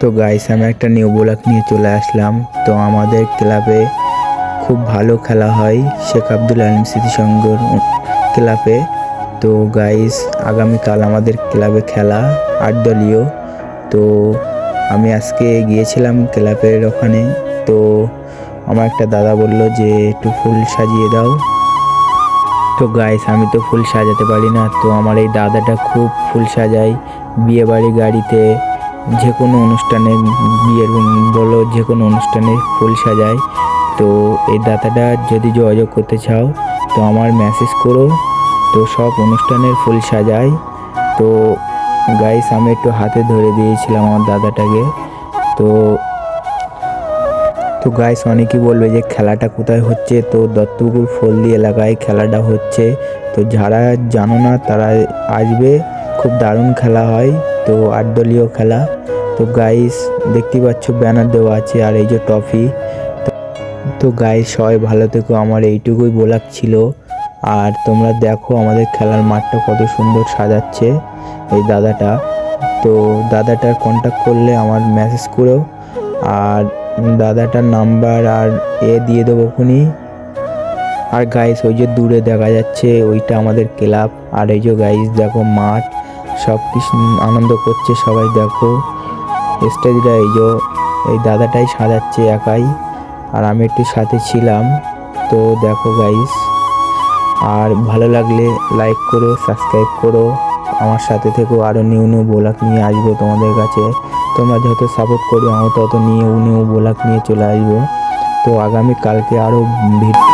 তো গাইস আমি একটা নিউ ব্লক নিয়ে চলে আসলাম। তো আমাদের ক্লাবে খুব ভালো খেলা হয় শেখ আব্দুল আলিম স্মৃতি সংঘর ক্লাবে। তো গাইস আগামীকাল আমাদের ক্লাবে খেলা আট দলীয় তো আমি আজকে গিয়েছিলাম ক্লাবের ওখানে। তো আমার একটা দাদা বলল যে, একটু ফুল সাজিয়ে দাও। তো গাইস আমি তো ফুল সাজাতে পারি না। তো আমার এই দাদাটা খুব ফুল সাজায়। বিয়ে বাড়ি গাড়িতে যে কোনো অনুষ্ঠানে বিয়ের বলো যে কোনো অনুষ্ঠানে ফুল সাজায়। তো এই দাদাটা যদি যোগাযোগ করতে চাও, তো আমার মেসেজ করো। তো সব অনুষ্ঠানের ফুল সাজাই তো গাইস আমি একটু হাতে ধরে দিয়েছিলাম আমার দাদাটাকে। তো তো গাইস অনেকেই বলবে যে খেলাটা কোথায় হচ্ছে? তো দত্তপুকুর ফলদি এলাকায় খেলাটা হচ্ছে। তো যারা জানো না, তারা আসবে। খুব দারুণ খেলা হয়। তো আট দলীয় খেলা। তো গাইস দেখতে পাচ্ছ ব্যানার দেওয়া আছে আর এই যে ট্রফি তো গাইস সবাই ভালো থেকো। আমার এইটুকুই বলার ছিল। আর তোমরা দেখো আমাদের খেলার মাঠটা কত সুন্দর সাজাচ্ছে এই দাদাটা। তো দাদাটার কন্ট্যাক্ট করলে আমার মেসেজ করো আর দাদাটার নাম্বার আর এ দিয়ে দেবো খুনি। আর গাইস ওই যে দূরে দেখা যাচ্ছে, ওইটা আমাদের ক্লাব। আর এই যে গাইস দেখো মাঠ। সব কিছু আনন্দ করছে সবাই, দেখো। স্টেজটা এই যে, এই দাদাটাই সাজাচ্ছে একাই, আর আমি একটু সাথে ছিলাম। তো দেখো গাইস আর ভালো লাগলে লাইক করো সাবস্ক্রাইব করো। আমার সাথে থেকেও আরও নিউ নিউ ব্লগ নিয়ে আসব তোমাদের কাছে। তোমরা যত সাপোর্ট করবে, আমার তত নিউ নিউ ব্লগ নিয়ে চলে আসব। তো আগামী কালকে আরও ভিডিও